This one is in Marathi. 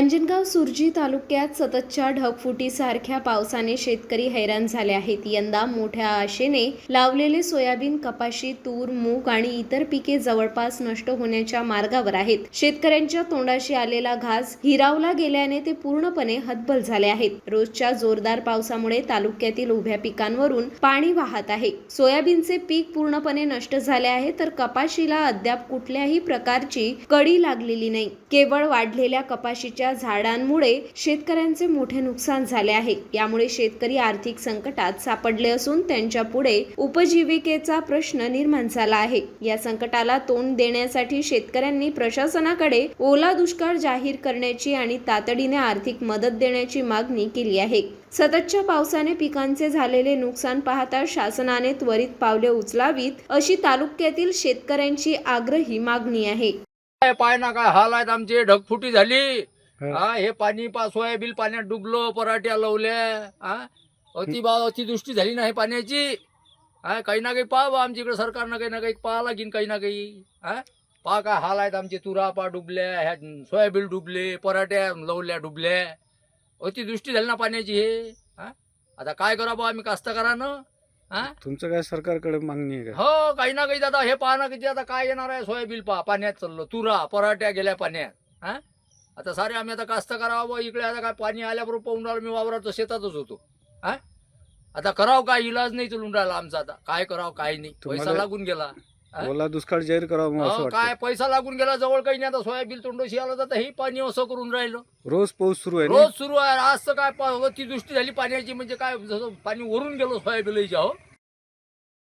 अंजनगाव सुरजी तालुक्यात सततच्या ढगफुटीसारख्या पावसाने शेतकरी हैराण झाले आहेत. यंदा मोठ्या आशेने लावलेले सोयाबीन कपाशी तूर मूग आणि इतर पिके जवळपास नष्ट होण्याच्या मार्गावर आहेत. शेतकऱ्यांच्या तोंडाशी आलेला घास हिरावला गेल्याने ते पूर्णपणे हतबल झाले आहेत. रोजच्या जोरदार पावसामुळे तालुक्यातील उभ्या पिकांवरून पाणी वाहत आहे. सोयाबीनचे पीक पूर्णपणे नष्ट झाले आहे तर कपाशीला अद्याप कुठल्याही प्रकारची कडी लागलेली नाही. केवळ वाढलेल्या कपाशीच्या झाडांमुळे शेतकऱ्यांचे मोठे नुकसान झाले आहे. यामुळे शेतकरी आर्थिक संकटात सापडले असून त्यांच्या पुढे उपजीविकेचा प्रश्न निर्माण झाला आहे. या संकटाला तोंड देण्यासाठी शेतकऱ्यांनी प्रशासनाकडे ओला दुष्काळ जाहीर करण्याची आणि तातडीने आर्थिक मदत देण्याची मागणी केली आहे. सततच्या पावसाने पिकांचे झालेले नुकसान पाहता शासनाने त्वरित पावले उचलावीत अशी तालुक्यातील शेतकऱ्यांची आग्रही मागणी आहे. काय पाय ना काय हाल आहेत आमची? ढगफुटी झाली. हा. हा पाणी पा सोयाबीन पाण्यात डुबलो पराठ्या लावल्या हा. अति बा अतिदृष्टी झाली नाही पाण्याची. हा काही ना काही पहा बा आमच्या इकडे सरकारनं काही ना काही पाहा लागीन काही ना काही. हा? पहा काय हाल आहेत आमचे तुरा पा डुबल्या ह्या सोयाबीन डुबले पराठ्या लावल्या डुबल्या. अतिदृष्टी झाली ना पाण्याची हे. हा? आता काय करा बा आम्ही कास्तकारानं? हा? तुमचं काय सरकारकडे मागणी आहे का? हो काही ना काही आता हे पहा ना किती आता काय येणार आहे सोयाबीन पहा पाण्यात चाललो तुरा पराठ्या गेल्या पाण्यात. हा? आता सारे आम्ही आता कास्त करावं इकडे आता काय पाणी आल्याबरोबर पाहून राहिलो मी वावरात शेतातच होतो. हा? आता करावं काय? इलाज नाही चलून राहिला आमचा आता. काय करावं काय नाही. पैसा लागून गेला? ओला दुष्काळ जाहीर करावा हो, काय? पैसा लागून गेला जवळ काही नाही. आता सोयाबीन तोंडोशी आलं तर हे पाणी असं करून राहिलं. रोज पाऊस सुरू आहे रोज सुरू आहे. आज तर काय ती दृष्टी झाली पाण्याची. म्हणजे काय जसं पाणी वरून गेलो सोयाबीनच्या हो.